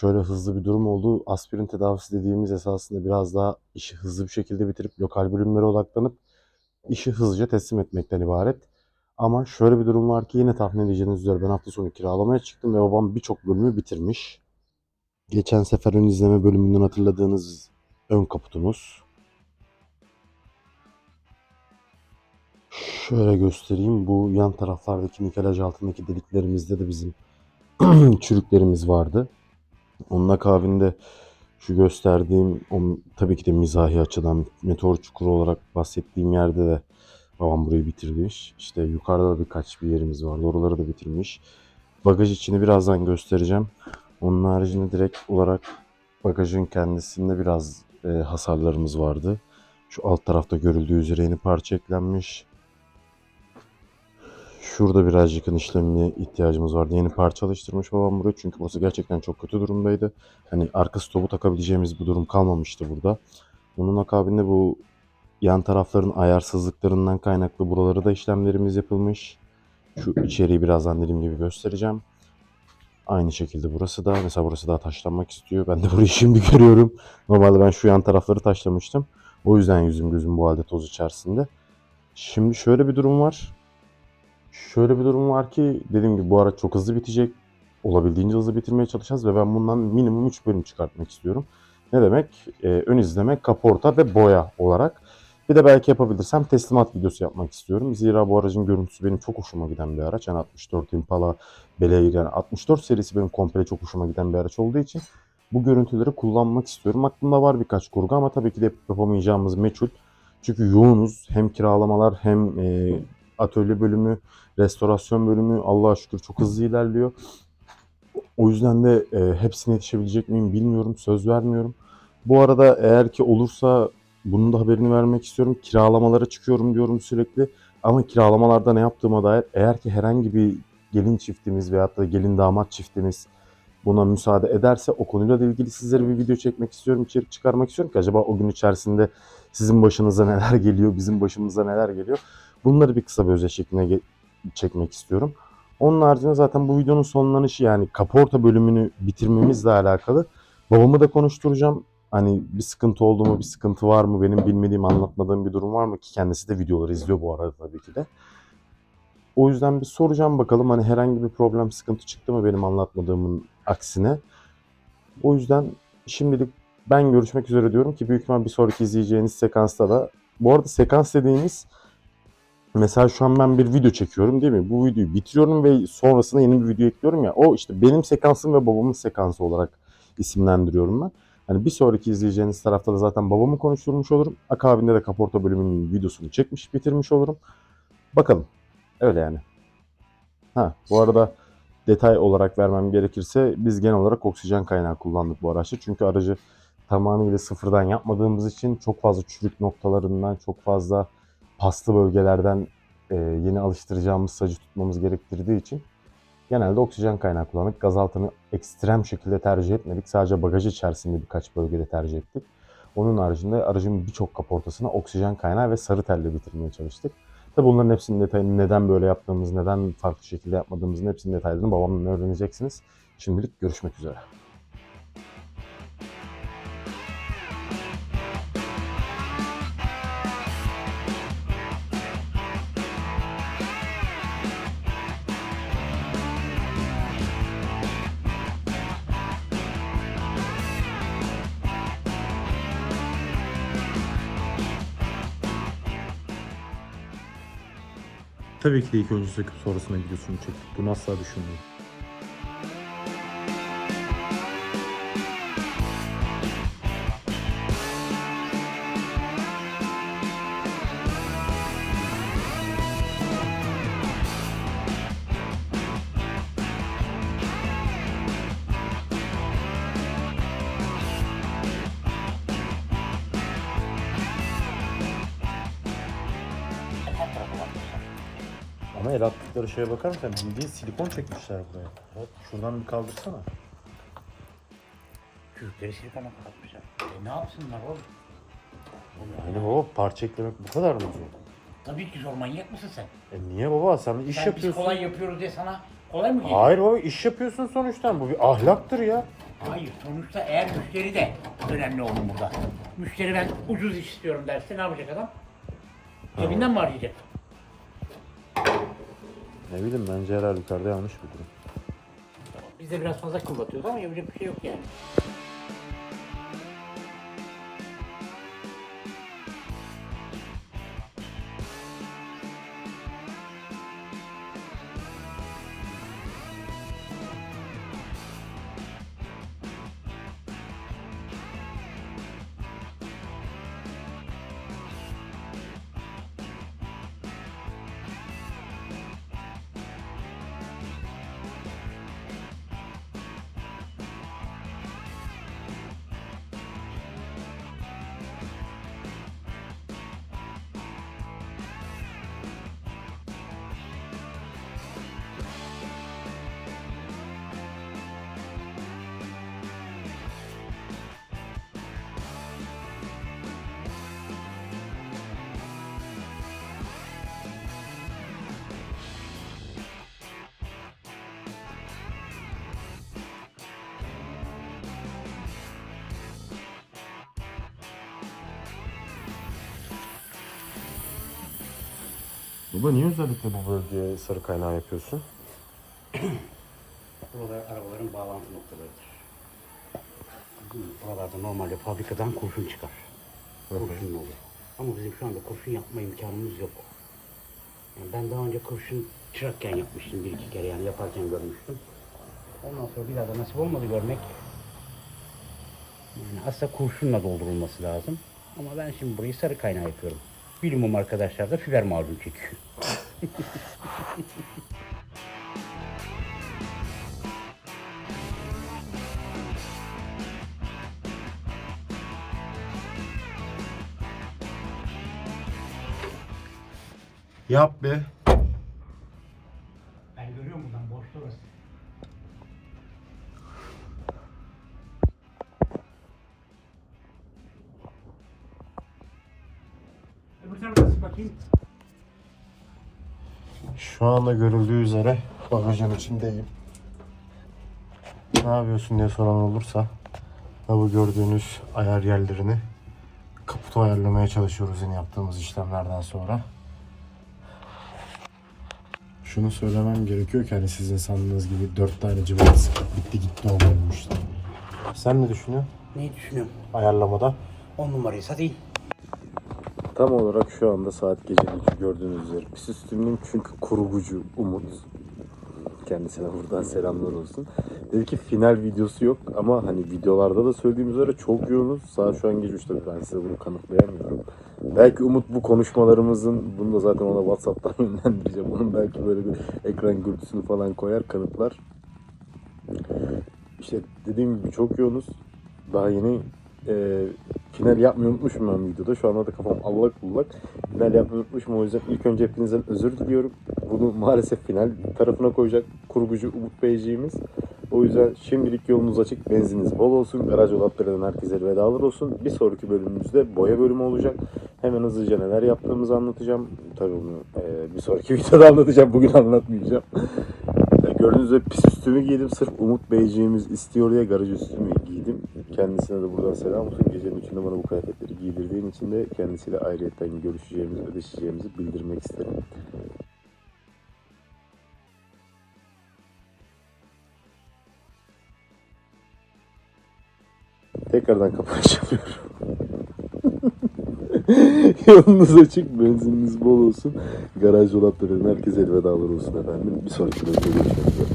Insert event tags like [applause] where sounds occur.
şöyle hızlı bir durum oldu. Aspirin tedavisi dediğimiz esasında biraz daha işi hızlı bir şekilde bitirip lokal bölümlere odaklanıp işi hızlıca teslim etmekten ibaret. Ama şöyle bir durum var ki yine tahmin edeceğiniz üzere ben hafta sonu kiralamaya çıktım ve babam birçok bölümü bitirmiş. Geçen sefer ön izleme bölümünden hatırladığınız ön kaputumuz. Şöyle göstereyim. Bu yan taraflardaki nikelaj altındaki deliklerimizde de bizim [clears throat] çürüklerimiz vardı. Onun akabinde şu gösterdiğim o, tabii ki de mizahi açıdan meteor çukuru olarak bahsettiğim yerde de babam burayı bitirmiş. İşte yukarıda da birkaç bir yerimiz vardı. Oraları da bitirmiş. Bagaj içini birazdan göstereceğim. Onun haricinde direkt olarak bagajın kendisinde biraz e, hasarlarımız vardı. Şu alt tarafta görüldüğü üzere yeni parça eklenmiş. Şurada birazcık işlemine ihtiyacımız vardı. Yeni parça alıştırmış babam burayı çünkü burası gerçekten çok kötü durumdaydı. Hani arka stopu takabileceğimiz bir durum kalmamıştı burada. Bunun akabinde bu yan tarafların ayarsızlıklarından kaynaklı buralara da işlemlerimiz yapılmış. Şu içeriği birazdan dediğim gibi göstereceğim. Aynı şekilde burası da mesela burası daha taşlanmak istiyor. Ben de burayı [laughs] şimdi görüyorum. Normalde ben şu yan tarafları taşlamıştım. O yüzden yüzüm gözüm bu halde toz içerisinde. Şimdi şöyle bir durum var. Şöyle bir durum var ki dediğim gibi bu araç çok hızlı bitecek. Olabildiğince hızlı bitirmeye çalışacağız ve ben bundan minimum 3 bölüm çıkartmak istiyorum. Ne demek? Ee, ön izleme, kaporta ve boya olarak. Bir de belki yapabilirsem teslimat videosu yapmak istiyorum. Zira bu aracın görüntüsü benim çok hoşuma giden bir araç. Yani 64 Impala Belair yani 64 serisi benim komple çok hoşuma giden bir araç olduğu için bu görüntüleri kullanmak istiyorum. Aklımda var birkaç kurgu ama tabii ki de yapamayacağımız meçhul. Çünkü yoğunuz. Hem kiralamalar hem e, atölye bölümü, restorasyon bölümü Allah'a şükür çok hızlı ilerliyor. O yüzden de e, hepsine yetişebilecek miyim bilmiyorum. Söz vermiyorum. Bu arada eğer ki olursa bunun da haberini vermek istiyorum. Kiralamalara çıkıyorum diyorum sürekli. Ama kiralamalarda ne yaptığıma dair eğer ki herhangi bir gelin çiftimiz veyahut da gelin damat çiftimiz buna müsaade ederse o konuyla da ilgili sizlere bir video çekmek istiyorum, içerik çıkarmak istiyorum ki acaba o gün içerisinde sizin başınıza neler geliyor, bizim başımıza neler geliyor. Bunları bir kısa bir özet şeklinde çekmek istiyorum. Onun haricinde zaten bu videonun sonlanışı yani kaporta bölümünü bitirmemizle alakalı babamı da konuşturacağım. Hani bir sıkıntı oldu mu, bir sıkıntı var mı, benim bilmediğim, anlatmadığım bir durum var mı ki kendisi de videoları izliyor bu arada tabii ki de. O yüzden bir soracağım bakalım hani herhangi bir problem, sıkıntı çıktı mı benim anlatmadığımın aksine. O yüzden şimdilik ben görüşmek üzere diyorum ki büyük ihtimal bir sonraki izleyeceğiniz sekansta da. Bu arada sekans dediğimiz mesela şu an ben bir video çekiyorum değil mi? Bu videoyu bitiriyorum ve sonrasında yeni bir video ekliyorum ya. O işte benim sekansım ve babamın sekansı olarak isimlendiriyorum ben. Hani bir sonraki izleyeceğiniz tarafta da zaten babamı konuşturmuş olurum. Akabinde de kaporta bölümünün videosunu çekmiş, bitirmiş olurum. Bakalım. Öyle yani. Ha, bu arada detay olarak vermem gerekirse biz genel olarak oksijen kaynağı kullandık bu araçta. Çünkü aracı tamamıyla sıfırdan yapmadığımız için çok fazla çürük noktalarından, çok fazla paslı bölgelerden e, yeni alıştıracağımız sacı tutmamız gerektirdiği için genelde oksijen kaynağı kullandık. Gaz altını ekstrem şekilde tercih etmedik. Sadece bagaj içerisinde birkaç bölgede tercih ettik. Onun haricinde aracın birçok kaportasına oksijen kaynağı ve sarı telle bitirmeye çalıştık. Tabi bunların hepsinin detayını neden böyle yaptığımız, neden farklı şekilde yapmadığımızın hepsinin detaylarını babamdan öğreneceksiniz. Şimdilik görüşmek üzere. Tabii ki de ilk önce söküp sonrasında videosunu çektik. Bunu asla düşünmüyorum. Ama el attıkları şeye bakar mısın? Bildiğin silikon çekmişler buraya. Bak şuradan bir kaldırsana. Kürkleri silikona kapatmışlar. E ne yapsınlar oğlum? Yani baba parça eklemek bu kadar mı zor? Tabii ki zor manyak mısın sen? E niye baba sen iş sen yapıyorsun. biz kolay yapıyoruz diye sana kolay mı geliyor? Hayır baba iş yapıyorsun sonuçta. Bu bir ahlaktır ya. Hayır sonuçta eğer müşteri de önemli oğlum burada. Müşteri ben ucuz iş istiyorum derse ne yapacak adam? Cebinden mi harcayacak? Ne bileyim bence her halükarda yanlış bir durum. Biz de biraz fazla kullatıyoruz ama yapacak bir şey yok yani. Baba niye özellikle bu bölgeye sarı kaynağı yapıyorsun? [coughs] Buralar arabaların bağlantı noktalarıdır. Buralarda normalde fabrikadan kurşun çıkar. Kurşun olur. Ama bizim şu anda kurşun yapma imkanımız yok. Yani ben daha önce kurşun çırakken yapmıştım bir iki kere yani yaparken görmüştüm. Ondan sonra bir daha da nasip olmadı görmek. Yani aslında kurşunla doldurulması lazım. Ama ben şimdi burayı sarı kaynağı yapıyorum. Bilimum arkadaşlar da fiber macun çekiyor. Yap be. Şu anda görüldüğü üzere bagajın içindeyim. Ne yapıyorsun diye soran olursa ha bu gördüğünüz ayar yerlerini kaputu ayarlamaya çalışıyoruz yine yaptığımız işlemlerden sonra. Şunu söylemem gerekiyor ki hani sizin sandığınız gibi dört tane cıvata sıkıp bitti gitti olmamıştı. Sen ne düşünüyorsun Neyi düşünüyorum? ayarlamada? 10 numarayı satayım. Tam olarak şu anda saat gecenin gördüğünüz üzere. Pis üstümlüğüm çünkü kurgucu Umut. Kendisine buradan selamlar olsun. Dedi ki final videosu yok ama hani videolarda da söylediğim üzere çok yoğunuz. Saat şu an gece 3'te ben size bunu kanıtlayamıyorum. Belki Umut bu konuşmalarımızın, bunu da zaten ona Whatsapp'tan [laughs] yönlendireceğim. Onun belki böyle bir ekran görüntüsünü falan koyar, kanıtlar. İşte dediğim gibi çok yoğunuz. Daha yeni e, final yapmayı unutmuşum ben videoda. Şu anda da kafam allak bullak. Final yapmayı unutmuşum. O yüzden ilk önce hepinizden özür diliyorum. Bunu maalesef final tarafına koyacak kurgucu Umut Beyciğimiz. O yüzden şimdilik yolunuz açık, benzininiz bol olsun. Garaj dolaplarından herkese vedalar olsun. Bir sonraki bölümümüzde boya bölümü olacak. Hemen hızlıca neler yaptığımızı anlatacağım. Tabii bunu e, bir sonraki [laughs] videoda anlatacağım. Bugün anlatmayacağım. Gördüğünüz üzere pis üstümü giydim. Sırf Umut Beyciğimiz istiyor diye garaj üstümü giydim. Kendisine de buradan selam olsun. Gecenin içinde bana bu kıyafetleri giydirdiğin için de kendisiyle ayrıyetten görüşeceğimizi, ödeşeceğimizi bildirmek isterim. Tekrardan kapanış yapıyorum. [laughs] Yolunuz açık, benzininiz bol olsun. Garaj dolaplarının herkese elvedalar olsun efendim. Bir sonraki bölümde görüşmek üzere.